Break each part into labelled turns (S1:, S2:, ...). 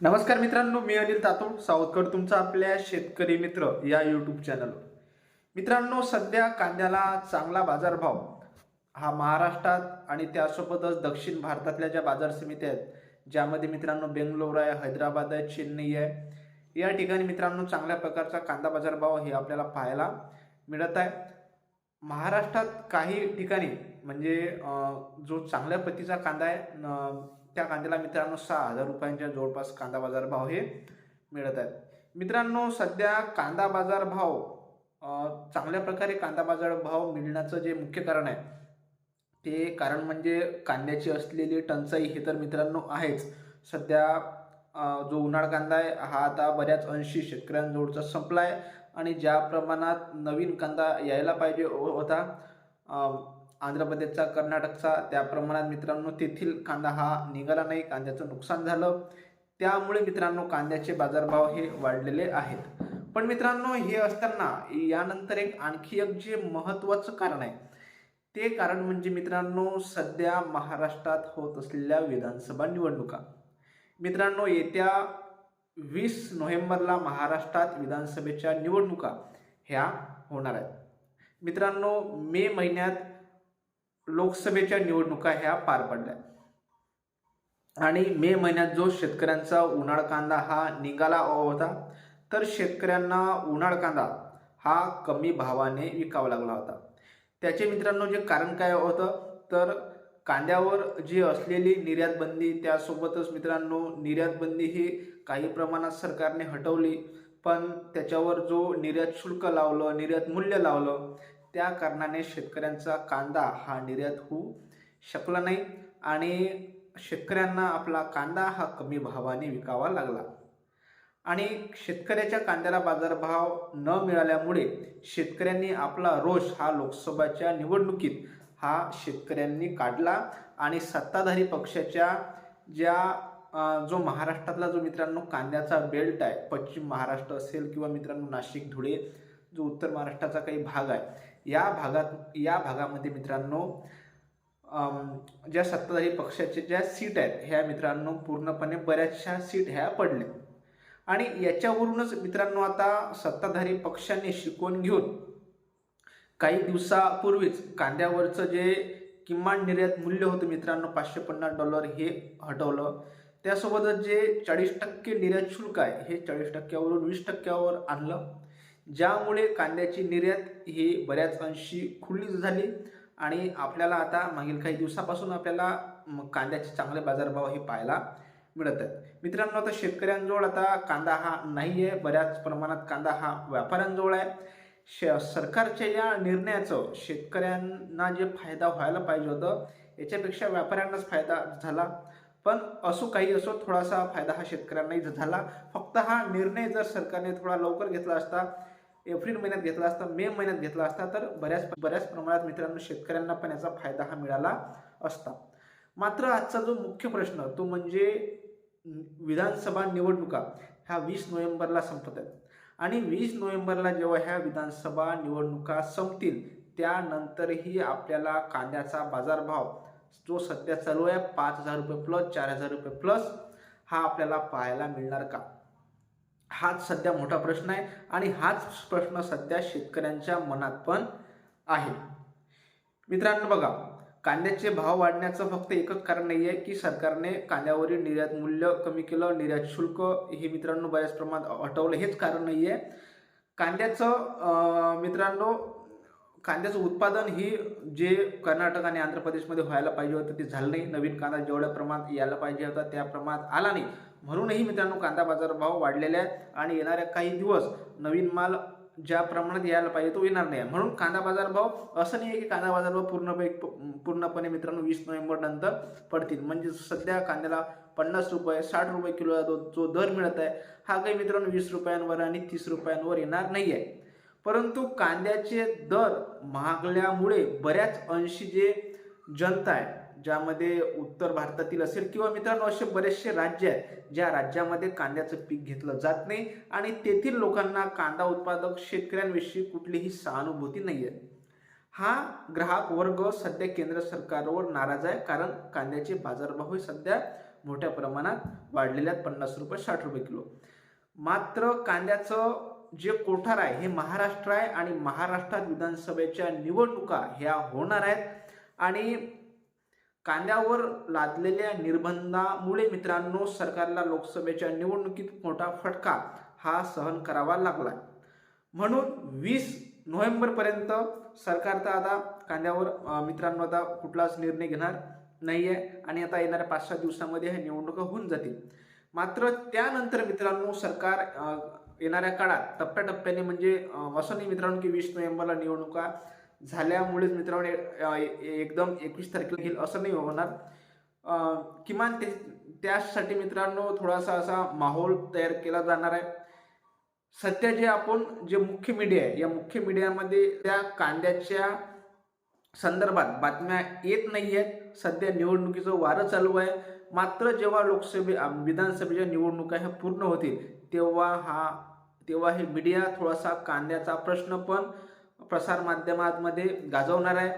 S1: नमस्कार मित्रांनो मी अनिल तातोड सावतकर तुमचा आपल्या शेतकरी मित्र या यूट्यूब चॅनलवर मित्रांनो सध्या कांद्याला चांगला बाजारभाव हा महाराष्ट्रात आणि त्यासोबतच दक्षिण भारतातल्या ज्या बाजार समित्या आहेत ज्यामध्ये मित्रांनो बेंगलोर आहे हैदराबाद आहे चेन्नई आहे या ठिकाणी मित्रांनो चांगल्या प्रकारचा कांदा बाजारभाव हे आपल्याला पाहायला मिळत आहे. महाराष्ट्रात काही ठिकाणी म्हणजे जो चांगल्या प्रतीचा कांदा आहे त्या कांद्याला मित्रांनो सहा हजार रुपयांच्या जवळपास कांदा बाजार भाव हे मिळत आहेत. मित्रांनो सध्या कांदा बाजार भाव चांगल्या प्रकारे कांदा बाजार भाव मिळण्याचं जे मुख्य कारण आहे ते कारण म्हणजे कांद्याची असलेली टंचाई हे तर मित्रांनो आहेच. सध्या जो उन्हाळ कांदा आहे हा आता बऱ्याच अंशी शेतकऱ्यांजवळचा संपला आहे आणि ज्या प्रमाणात नवीन कांदा यायला पाहिजे हो, होता आंध्र प्रदेशचा कर्नाटकचा त्या प्रमाणात मित्रांनो तेथील कांदा हा निघाला नाही. कांद्याचं नुकसान झालं. त्यामुळे मित्रांनो कांद्याचे बाजारभाव हे वाढलेले आहेत. पण मित्रांनो हे असताना यानंतर एक आणखी एक जे महत्त्वाचं कारण आहे ते कारण म्हणजे मित्रांनो सध्या महाराष्ट्रात होत असलेल्या विधानसभा निवडणुका. मित्रांनो येत्या वीस नोव्हेंबरला महाराष्ट्रात विधानसभेच्या निवडणुका ह्या होणार आहेत. मित्रांनो मे महिन्यात लोकसभेच्या निवडणुका ह्या पार पडल्या. आणि मे महिन्यात जो शेतकऱ्यांचा उन्हाळ कांदा हा निघाला होता तर शेतकऱ्यांना उन्हाळ कांदा हा कमी भावाने विकावा लागला होता. त्याचे मित्रांनो जे कारण काय होतं तर कांद्यावर जी असलेली निर्यात बंदी त्यासोबतच मित्रांनो निर्यात बंदी ही काही प्रमाणात सरकारने हटवली पण त्याच्यावर जो निर्यात शुल्क लावलं निर्यात मूल्य लावलं त्या कारणाने शेतकऱ्यांचा कांदा हा निर्यात होऊ शकला नाही आणि शेतकऱ्यांना आपला कांदा हा कमी भावाने विकावा लागला. आणि शेतकऱ्याच्या कांद्याला बाजारभाव न मिळाल्यामुळे शेतकऱ्यांनी आपला रोष हा लोकसभेच्या निवडणुकीत हा शेतकऱ्यांनी काढला आणि सत्ताधारी पक्षाच्या ज्या जो महाराष्ट्रातला जो मित्रांनो कांद्याचा बेल्ट आहे पश्चिम महाराष्ट्र असेल किंवा मित्रांनो नाशिक धुळे जो उत्तर महाराष्ट्राचा काही भाग आहे या भागात या भागामध्ये मित्रांनो ज्या सत्ताधारी पक्षाचे ज्या सीट आहेत ह्या मित्रांनो पूर्णपणे बऱ्याचशा सीट ह्या पडल्या. आणि याच्यावरूनच मित्रांनो आता सत्ताधारी पक्षाने शिकवून घेऊन काही दिवसापूर्वीच कांद्यावरचं जे किमान निर्यात मूल्य होतं मित्रांनो पाचशे पन्नास डॉलर हे हटवलं. त्यासोबतच जे चाळीस टक्के निर्यात शुल्क आहे हे चाळीस टक्क्यावरून वीस टक्क्यावर आणलं. ज्यामुळे कांद्याची निर्यात ही बऱ्याच अंशी खुली झाली आणि आपल्याला आता मागील काही दिवसापासून आपल्याला कांद्याचे चांगले बाजारभाव हे पाहायला मिळत आहेत. मित्रांनो आता शेतकऱ्यांजवळ आता कांदा हा नाही आहे बऱ्याच प्रमाणात कांदा हा व्यापाऱ्यांजवळ आहे. श सरकारच्या या निर्णयाचं शेतकऱ्यांना जे फायदा व्हायला पाहिजे होतं याच्यापेक्षा व्यापाऱ्यांनाच फायदा झाला. पण असो काही असो थोडासा फायदा हा शेतकऱ्यांनाही झाला. फक्त हा निर्णय जर सरकारने थोडा लवकर घेतला असता एप्रिल महिन्यात घेतला असता मे महिन्यात घेतला असता तर बऱ्याच बऱ्याच प्रमाणात मित्रांनो शेतकऱ्यांना पण याचा फायदा हा मिळाला असता. मात्र आजचा जो मुख्य प्रश्न तो म्हणजे विधानसभा निवडणुका ह्या वीस नोव्हेंबरला संपत आहेत. आणि वीस नोव्हेंबरला जेव्हा ह्या विधानसभा निवडणुका संपतील त्यानंतरही आपल्याला कांद्याचा बाजारभाव जो सध्या चालू आहे पाच हजार रुपये प्लस चार हजार रुपये प्लस हा आपल्याला पाहायला मिळणार का? हाच सध्या मोठा प्रश्न आहे आणि हाच प्रश्न सध्या शेतकऱ्यांच्या मनात पण आहे. मित्रांनो बघा कांद्याचे भाव वाढण्याचं फक्त एकच कारण नाही आहे की सरकारने कांद्यावरील निर्यात मूल्य कमी केलं निर्यात शुल्क हे मित्रांनो बऱ्याच प्रमाणात हटवलं हेच कारण नाही आहे कांद्याचं मित्रांनो कांद्याचं उत्पादन ही जे कर्नाटक आणि आंध्र प्रदेशमध्ये व्हायला पाहिजे होतं ते झालं नाही. नवीन कांदा जेवढ्या प्रमाणात यायला पाहिजे होता त्या प्रमाणात आला नाही. म्हणूनही मित्रांनो कांदा बाजारभाव वाढलेले आहे आणि येणाऱ्या काही दिवस नवीन माल ज्या प्रमाणात यायला पाहिजे तो येणार नाही. म्हणून कांदा बाजारभाव असं नाही आहे की कांदा बाजारभाव पूर्णपणे पूर्णपणे मित्रांनो वीस नोव्हेंबर नंतर पडतील. म्हणजे सध्या कांद्याला पन्नास रुपये साठ रुपये किलो जो जो दर मिळत आहे हा काही मित्रांनो वीस रुपयांवर आणि तीस रुपयांवर येणार नाही आहे. परंतु कांद्याचे दर महागल्यामुळे बऱ्याच अंशी जे जनता आहे ज्यामध्ये उत्तर भारतातील असेल किंवा मित्रांनो असे बरेचसे राज्य आहेत ज्या राज्यामध्ये कांद्याचं पीक घेतलं जात नाही आणि तेथील लोकांना कांदा उत्पादक शेतकऱ्यांविषयी कुठलीही सहानुभूती नाही आहे हा ग्राहक वर्ग सध्या केंद्र सरकारवर नाराज आहे कारण कांद्याचे बाजारभाव हे सध्या मोठ्या प्रमाणात वाढलेल्या आहेत पन्नास रुपये साठ रुपये किलो. मात्र कांद्याचं जे कोठार आहे हे महाराष्ट्र आहे आणि महाराष्ट्रात विधानसभेच्या निवडणुका ह्या होणार आहेत आणि कांद्यावर लादलेल्या निर्बंधामुळे मित्रांनो सरकारला लोकसभेच्या निवडणुकीत मोठा फटका हा सहन करावा लागला म्हणून वीस नोव्हेंबरपर्यंत सरकार तर आता कांद्यावर मित्रांनो आता कुठलाच निर्णय घेणार नाही आहे आणि आता येणाऱ्या पाच सहा दिवसामध्ये ह्या निवडणुका होऊन जातील. मात्र त्यानंतर मित्रांनो सरकार येणाऱ्या काळात टप्प्याटप्प्याने म्हणजे असं नाही मित्रांनो की वीस नोव्हेंबरला निवडणुका झाल्यामुळेच मित्रांनो एकदम एकवीस तारखेला घेईल असं नाही होणार. किमान ते त्यासाठी मित्रांनो थोडासा असा माहोल तयार केला जाणार आहे. सध्या जे आपण जे मुख्य मीडिया आहे या मुख्य मीडियामध्ये त्या कांद्याच्या संदर्भात बातम्या येत नाही आहेत सध्या निवडणुकीचं वारं चालू आहे. मात्र जेव्हा लोकसभे विधानसभेच्या निवडणुका ह्या पूर्ण होतील तेव्हा हा तेव्हा हे मीडिया थोडासा कांद्याचा प्रश्न पण प्रसारमाध्यमांमध्ये गाजवणार आहे.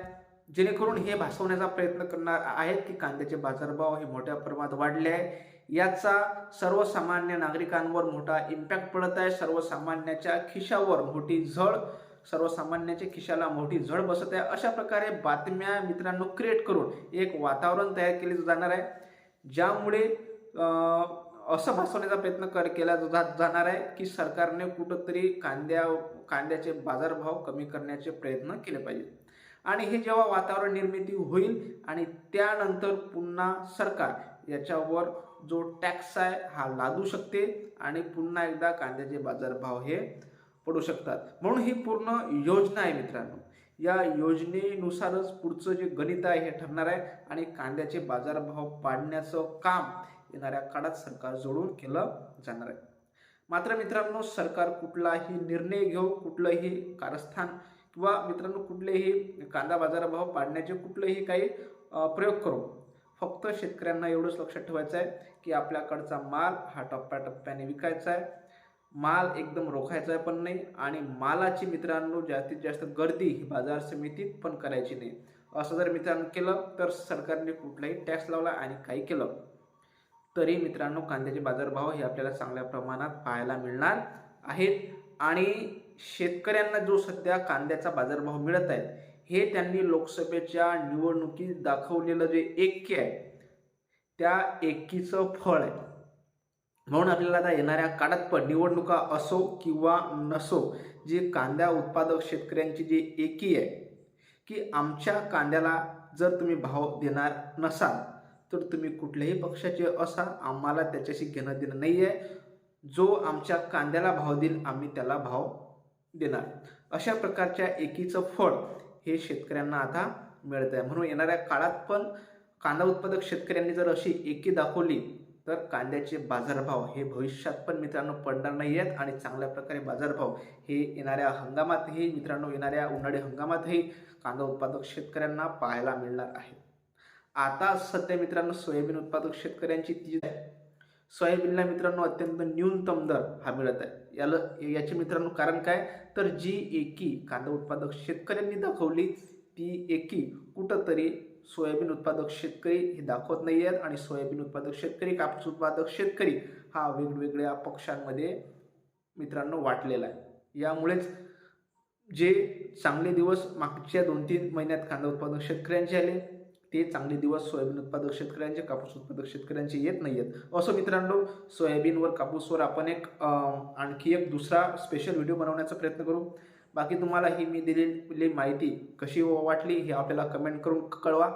S1: जेणेकरून हे भासवण्याचा प्रयत्न करणार आहेत की कांद्याचे बाजारभाव हे मोठ्या प्रमाणात वाढले आहे. याचा सर्वसामान्य नागरिकांवर मोठा इम्पॅक्ट पडत आहे. सर्वसामान्याच्या खिशावर मोठी झळ सर्वसामान्याच्या खिशाला मोठी झळ बसत आहे. अशा प्रकारे बातम्या मित्रांनो क्रिएट करून एक वातावरण तयार केले जाणार आहे. ज्यामुळे असं भासवण्याचा प्रयत्न कर केला जा जाणार आहे की सरकारने कुठंतरी कांद्या कांद्याचे बाजारभाव कमी करण्याचे प्रयत्न केले पाहिजे आणि हे जेव्हा वातावरण निर्मिती होईल आणि त्यानंतर पुन्हा सरकार याच्यावर जो टॅक्स आहे हा लादू शकते आणि पुन्हा एकदा कांद्याचे बाजारभाव हे पडू शकतात. म्हणून ही पूर्ण योजना आहे मित्रांनो. या योजनेनुसारच पुढचं जे गणित आहे हे ठरणार आहे आणि कांद्याचे बाजारभाव पाडण्याचं काम येणाऱ्या काळात सरकार जोडून केलं जाणार आहे. मात्र मित्रांनो सरकार कुठलाही निर्णय घेऊ कुठलंही कारस्थान किंवा मित्रांनो कुठलेही कांदा बाजारभाव पाडण्याचे कुठलेही काही प्रयोग करू. फक्त शेतकऱ्यांना एवढंच लक्षात ठेवायचं आहे की आपल्याकडचा माल हा टप्प्याटप्प्याने विकायचा आहे. माल एकदम रोखायचा आहे पण नाही आणि मालाची मित्रांनो जास्तीत जास्त गर्दी ही बाजार समितीत पण करायची नाही. असं जर मित्रांनो केलं तर सरकारने कुठलाही टॅक्स लावला आणि काही केलं तरी मित्रांनो कांद्याचे बाजारभाव हे आपल्याला चांगल्या प्रमाणात पाहायला मिळणार आहेत. आणि शेतकऱ्यांना जो सध्या कांद्याचा बाजारभाव मिळत आहे हे त्यांनी लोकसभेच्या निवडणुकीत दाखवलेलं जे ऐक्य आहे त्या एकीचं फळ आहे. म्हणून आपल्याला आता येणाऱ्या काळात पण निवडणुका असो किंवा नसो जी कांद्या उत्पादक शेतकऱ्यांची जी एकी आहे की आमच्या कांद्याला जर तुम्ही भाव देणार नसाल तर तुम्ही कुठल्याही पक्षाचे असा आम्हाला त्याच्याशी घेणं देणं नाही आहे जो आमच्या कांद्याला भाव देईल आम्ही त्याला भाव देणार. अशा प्रकारच्या एकीचं फळ हे शेतकऱ्यांना आता मिळत आहे म्हणून येणाऱ्या काळात पण कांदा उत्पादक शेतकऱ्यांनी जर अशी एकी दाखवली तर कांद्याचे बाजारभाव हे भविष्यात पण मित्रांनो पडणार नाही आहेत आणि चांगल्या प्रकारे बाजारभाव हे येणाऱ्या हंगामातही मित्रांनो येणाऱ्या उन्हाळी हंगामातही कांदा उत्पादक शेतकऱ्यांना पाहायला मिळणार आहे आता सध्या मित्रांनो सोयाबीन उत्पादक शेतकऱ्यांची ती सोयाबीनला मित्रांनो अत्यंत न्यूनतम दर हा मिळत आहे. याला याचे मित्रांनो कारण काय? तर जी एकी कांदा उत्पादक शेतकऱ्यांनी दाखवली ती एकी कुठंतरी सोयाबीन उत्पादक शेतकरी हे दाखवत नाही आहेत आणि सोयाबीन उत्पादक शेतकरी कापूस उत्पादक शेतकरी हा वेगवेगळ्या पक्षांमध्ये मित्रांनो वाटलेला आहे. यामुळेच जे चांगले दिवस मागच्या दोन तीन महिन्यात कांदा उत्पादक शेतकऱ्यांचे आले ते चांगले दिवस सोयाबीन उत्पादक शेतकऱ्यांचे कापूस उत्पादक शेतकऱ्यांचे येत नाही आहेत असं मित्रांनो सोयाबीनवर कापूसवर आपण एक आणखी एक दुसरा स्पेशल व्हिडिओ बनवण्याचा प्रयत्न करू. बाकी तुम्हाला ही मी दिलेली माहिती कशी वाटली हे आपल्याला कमेंट करून कळवा.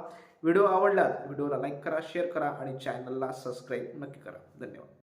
S1: व्हिडिओ आवडला व्हिडिओला लाईक करा शेअर करा आणि चॅनलला सबस्क्राईब नक्की करा. धन्यवाद.